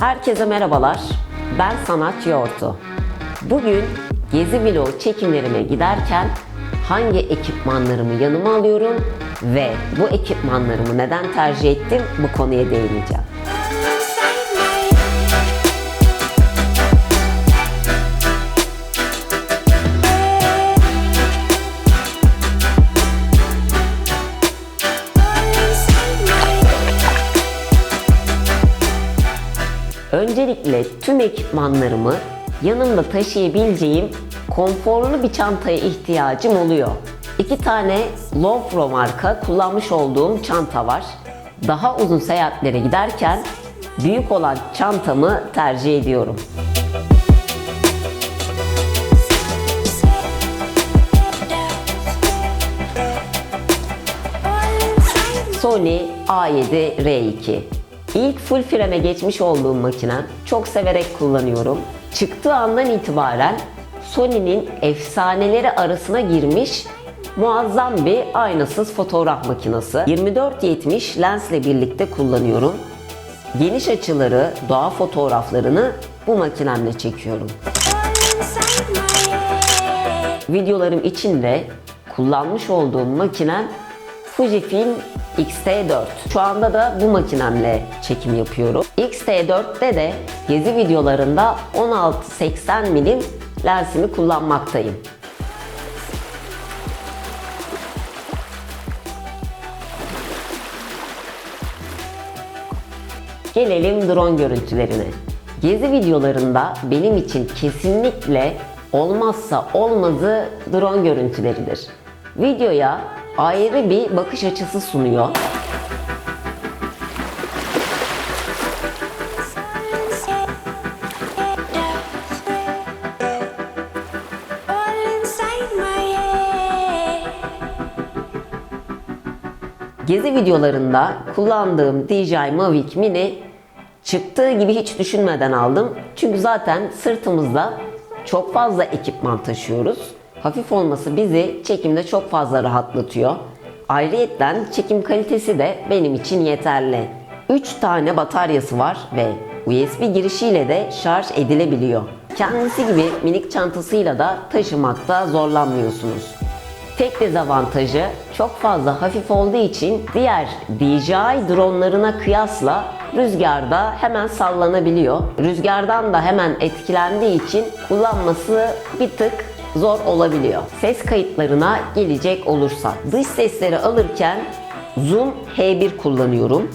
Herkese merhabalar. Ben Sanat Yortu. Bugün gezi vlog çekimlerime giderken hangi ekipmanlarımı yanıma alıyorum ve bu ekipmanlarımı neden tercih ettim bu konuya değineceğim. Öncelikle tüm ekipmanlarımı yanımda taşıyabileceğim konforlu bir çantaya ihtiyacım oluyor. İki tane Lowpro marka kullanmış olduğum çanta var. Daha uzun seyahatlere giderken büyük olan çantamı tercih ediyorum. Sony A7R2. İlk full frame geçmiş olduğum makinem. Çok severek kullanıyorum. Çıktığı andan itibaren Sony'nin efsaneleri arasına girmiş muazzam bir aynasız fotoğraf makinesi. 24-70 lensle birlikte kullanıyorum. Geniş açıları, doğa fotoğraflarını bu makinemle çekiyorum. Videolarım içinde kullanmış olduğum makinem Fujifilm X-T4. Şu anda da bu makinemle çekim yapıyorum. X-T4'te de gezi videolarında 16-80 milim lensimi kullanmaktayım. Gelelim drone görüntülerine. Gezi videolarında benim için kesinlikle olmazsa olmazı drone görüntüleridir. Videoya ayrı bir bakış açısı sunuyor. Gezi videolarında kullandığım DJI Mavic Mini çıktığı gibi hiç düşünmeden aldım. Çünkü zaten sırtımızda çok fazla ekipman taşıyoruz. Hafif olması bizi çekimde çok fazla rahatlatıyor. Ayrıyetten çekim kalitesi de benim için yeterli. 3 tane bataryası var ve USB girişiyle de şarj edilebiliyor. Kendisi gibi minik çantasıyla da taşımakta zorlanmıyorsunuz. Tek dezavantajı çok fazla hafif olduğu için diğer DJI dronlarına kıyasla rüzgarda hemen sallanabiliyor. Rüzgardan da hemen etkilendiği için kullanması bir tık zor olabiliyor. Ses kayıtlarına gelecek olursak dış sesleri alırken Zoom H1 kullanıyorum.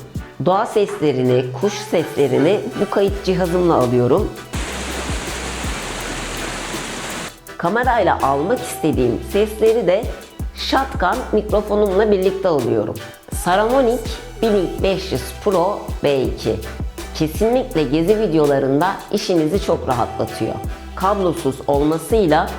Doğa seslerini, kuş seslerini bu kayıt cihazımla alıyorum. Kamerayla almak istediğim sesleri de shotgun mikrofonumla birlikte alıyorum. Saramonic Blink 500 Pro B2 kesinlikle gezi videolarında işinizi çok rahatlatıyor. Kablosuz olmasıyla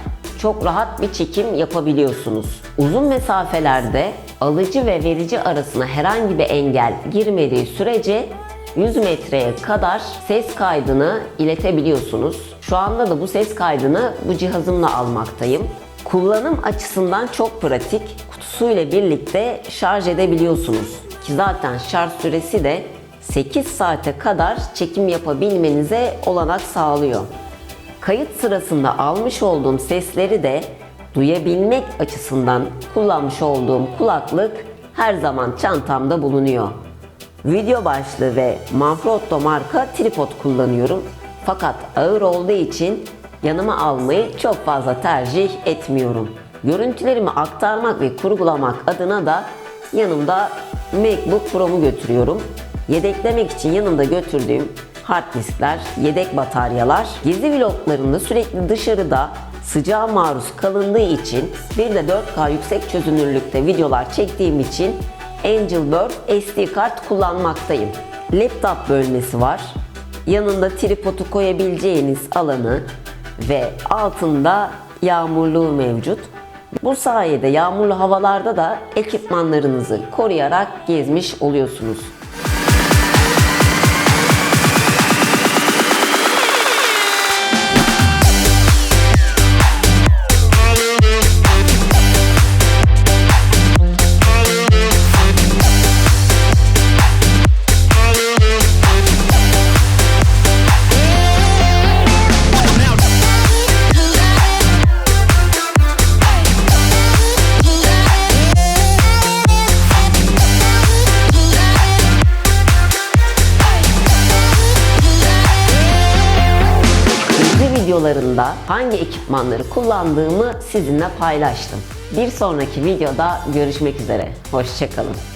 çok rahat bir çekim yapabiliyorsunuz. Uzun mesafelerde alıcı ve verici arasına herhangi bir engel girmediği sürece 100 metreye kadar ses kaydını iletebiliyorsunuz. Şu anda da bu ses kaydını bu cihazımla almaktayım. Kullanım açısından çok pratik. Kutusuyla birlikte şarj edebiliyorsunuz. Ki zaten şarj süresi de 8 saate kadar çekim yapabilmenize olanak sağlıyor. Kayıt sırasında almış olduğum sesleri de duyabilmek açısından kullanmış olduğum kulaklık her zaman çantamda bulunuyor. Video başlığı ve Manfrotto marka tripod kullanıyorum. Fakat ağır olduğu için yanıma almayı çok fazla tercih etmiyorum. Görüntülerimi aktarmak ve kurgulamak adına da yanımda MacBook Pro'mu götürüyorum. Yedeklemek için yanımda götürdüğüm hard diskler, yedek bataryalar, gezi vloglarında sürekli dışarıda sıcağa maruz kalındığı için bir de 4K yüksek çözünürlükte videolar çektiğim için Angelbird SD kart kullanmaktayım. Laptop bölmesi var. Yanında tripodu koyabileceğiniz alanı ve altında yağmurluğu mevcut. Bu sayede yağmurlu havalarda da ekipmanlarınızı koruyarak gezmiş oluyorsunuz. Videolarında hangi ekipmanları kullandığımı sizinle paylaştım. Bir sonraki videoda görüşmek üzere. Hoşçakalın.